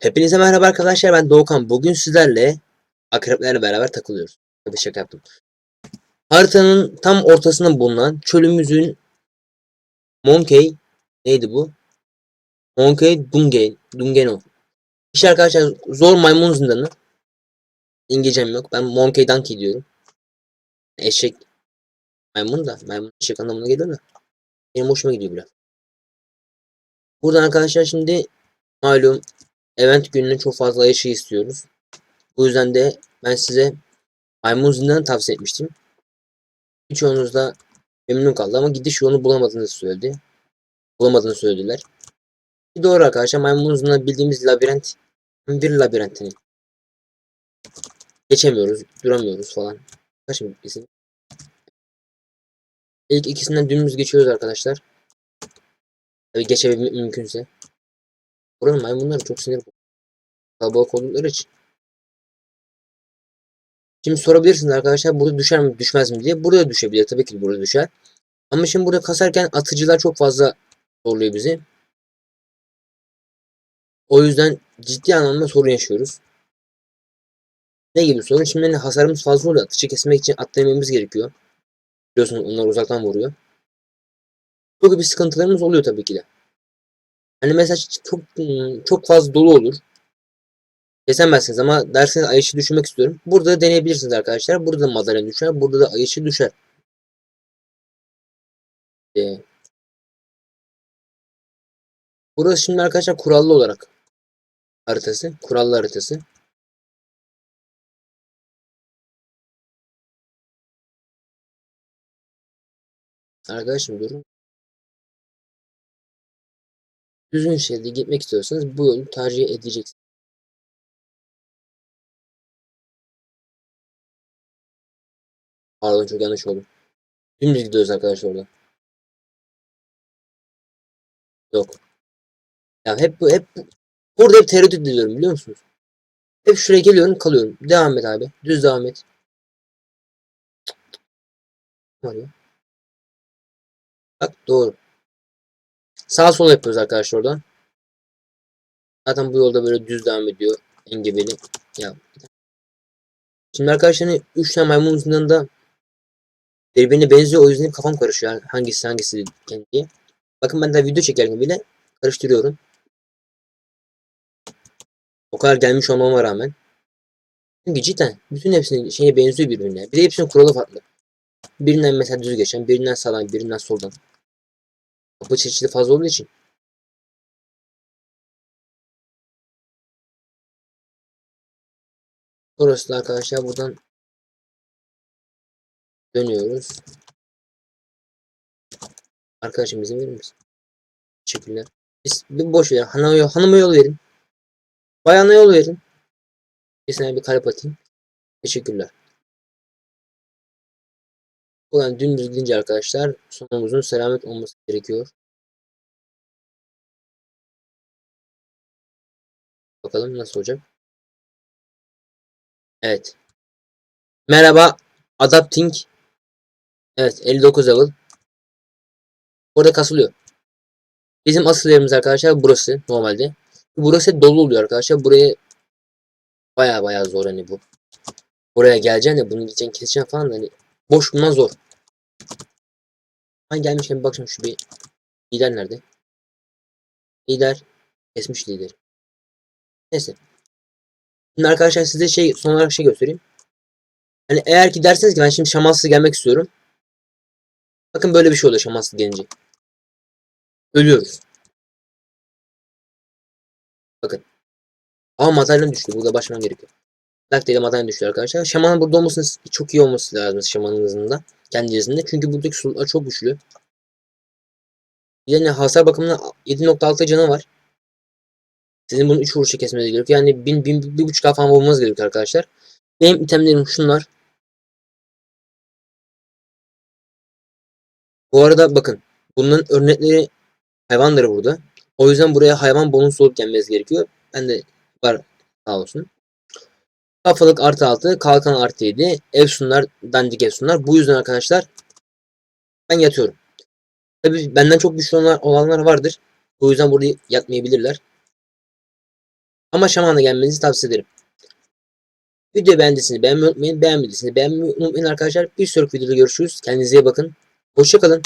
Hepinize merhaba arkadaşlar ben Doğukan. Bugün sizlerle akreplerle beraber takılıyoruz. Tabii şaka yaptım. Haritanın tam ortasında bulunan çölümüzün Monkey neydi bu? Monkey Dungen, Dungeno. İşte arkadaşlar zor maymun zindanı. İngilizcem yok. Ben Monkey Donkey diyorum. Eşek maymun da maymun eşek anlamına geliyor da. Benim hoşuma gidiyor biraz. Buradan arkadaşlar şimdi malum event gününe çok fazla yaşı istiyoruz. Bu yüzden de ben size maymun zindanı tavsiye etmiştim. Birçoğunuz da memnun kaldı ama gidiş yolunu bulamadığını söyledi. Bulamadığını söylediler. Doğru arkadaşlar maymun zindanı bildiğimiz labirent bir labirent hani. Geçemiyoruz, duramıyoruz falan. Kaç mı bizim? İlk ikisinden dümdüz geçiyoruz arkadaşlar. Tabii geçebilmek mümkünse. Buranın maymunları çok sinir. Kalabalık oldukları için. Şimdi sorabilirsiniz arkadaşlar burada düşer mi düşmez mi diye. Burada düşebilir. Tabii ki burada düşer. Ama şimdi burada kasarken atıcılar çok fazla zorluyor bizi. O yüzden ciddi anlamda sorun yaşıyoruz. Ne gibi sorun? Şimdi hani hasarımız fazla oluyor. Atıcı kesmek için atlamamız gerekiyor. Biliyorsunuz onlar uzaktan vuruyor. Bu gibi sıkıntılarımız oluyor tabii ki de. Hani mesela çok çok fazla dolu olur. Kesemezsiniz ama derseniz ayışı düşürmek istiyorum. Burada da deneyebilirsiniz arkadaşlar. Burada da madalya düşer. Burada da ayışı düşer. Ee, burası şimdi arkadaşlar kurallı olarak haritası. Kurallı haritası. Arkadaşım durun. Düzgün şekilde gitmek istiyorsanız bu yolu tercih edeceksiniz. Pardon çok yanlış oldu. Dümdüz gidiyoruz arkadaşlar orada. Yok. Ya hep bu hep bu. Burada hep tereddüt ediyorum biliyor musunuz? Hep şuraya geliyorum kalıyorum. Devam et abi. Düz devam et. Var ya. Bak doğru. Sağ sol yapıyoruz arkadaşlar oradan. Zaten bu yolda böyle düz devam ediyor. Engebeli. Ya. Şimdi arkadaşlar 3 tane maymun zindanında birbirine benziyor. O yüzden kafam karışıyor. Hangisi hangisi diye. Bakın ben de video çekerken bile karıştırıyorum. O kadar gelmiş olmama rağmen. Çünkü cidden bütün hepsinin şeye benziyor birbirine. Bir de hepsinin kuralı farklı. Birinden mesela düz geçen, birinden sağdan, birinden soldan. Kapı çeşidi fazla olduğu için. Burası da arkadaşlar buradan dönüyoruz. Arkadaşım izin verir misin? Teşekkürler. Biz bir boş ver. Hanıma, hanıma yol verin. Bayana yol verin. Kesinlikle bir kalp atayım. Teşekkürler. Buradan dümdüz gidince arkadaşlar sonumuzun selamet olması gerekiyor. Bakalım nasıl olacak. Evet. Merhaba. Adapting. Evet 59 level. Burada kasılıyor. Bizim asıl yerimiz arkadaşlar burası normalde. Burası dolu oluyor arkadaşlar. Buraya baya baya zor hani bu. Buraya geleceksin de bunu gideceksin keseceksin falan hani boş bulman zor. Ben gelmişken bir bakacağım şu bir lider nerede? Lider kesmiş lider. Neyse. Şimdi arkadaşlar size şey son olarak şey göstereyim. Hani eğer ki derseniz ki ben şimdi şamansız gelmek istiyorum. Bakın böyle bir şey oluyor şamansız gelince. Ölüyoruz. Bakın. Ama madalyam düştü. Burada başlamam gerekiyor. Daktiyle madalyam düştü arkadaşlar. Şamanın burada olmasının çok iyi olması lazım şamanın hızında. Kendi hızında. Çünkü buradaki slotlar çok güçlü. Yani hasar bakımından 7.6 canı var. Sizin bunu 3 vuruşa kesmeniz gerekiyor. Yani 1000 1000 1.5k falan vurmanız gerekiyor arkadaşlar. Benim itemlerim şunlar. Bu arada bakın. Bunların örnekleri hayvanları burada. O yüzden buraya hayvan bonus olup gelmeniz gerekiyor. Ben de var sağ olsun. Kafalık artı 6, kalkan artı 7, efsunlar, dandik efsunlar. Bu yüzden arkadaşlar ben yatıyorum. Tabi benden çok güçlü olanlar, vardır. Bu yüzden burada yatmayabilirler. Ama şamana gelmenizi tavsiye ederim. Videoyu beğendiyseniz beğenmeyi unutmayın. Beğenmediyseniz beğenmeyi unutmayın arkadaşlar. Bir sonraki videoda görüşürüz. Kendinize iyi bakın. Hoşçakalın.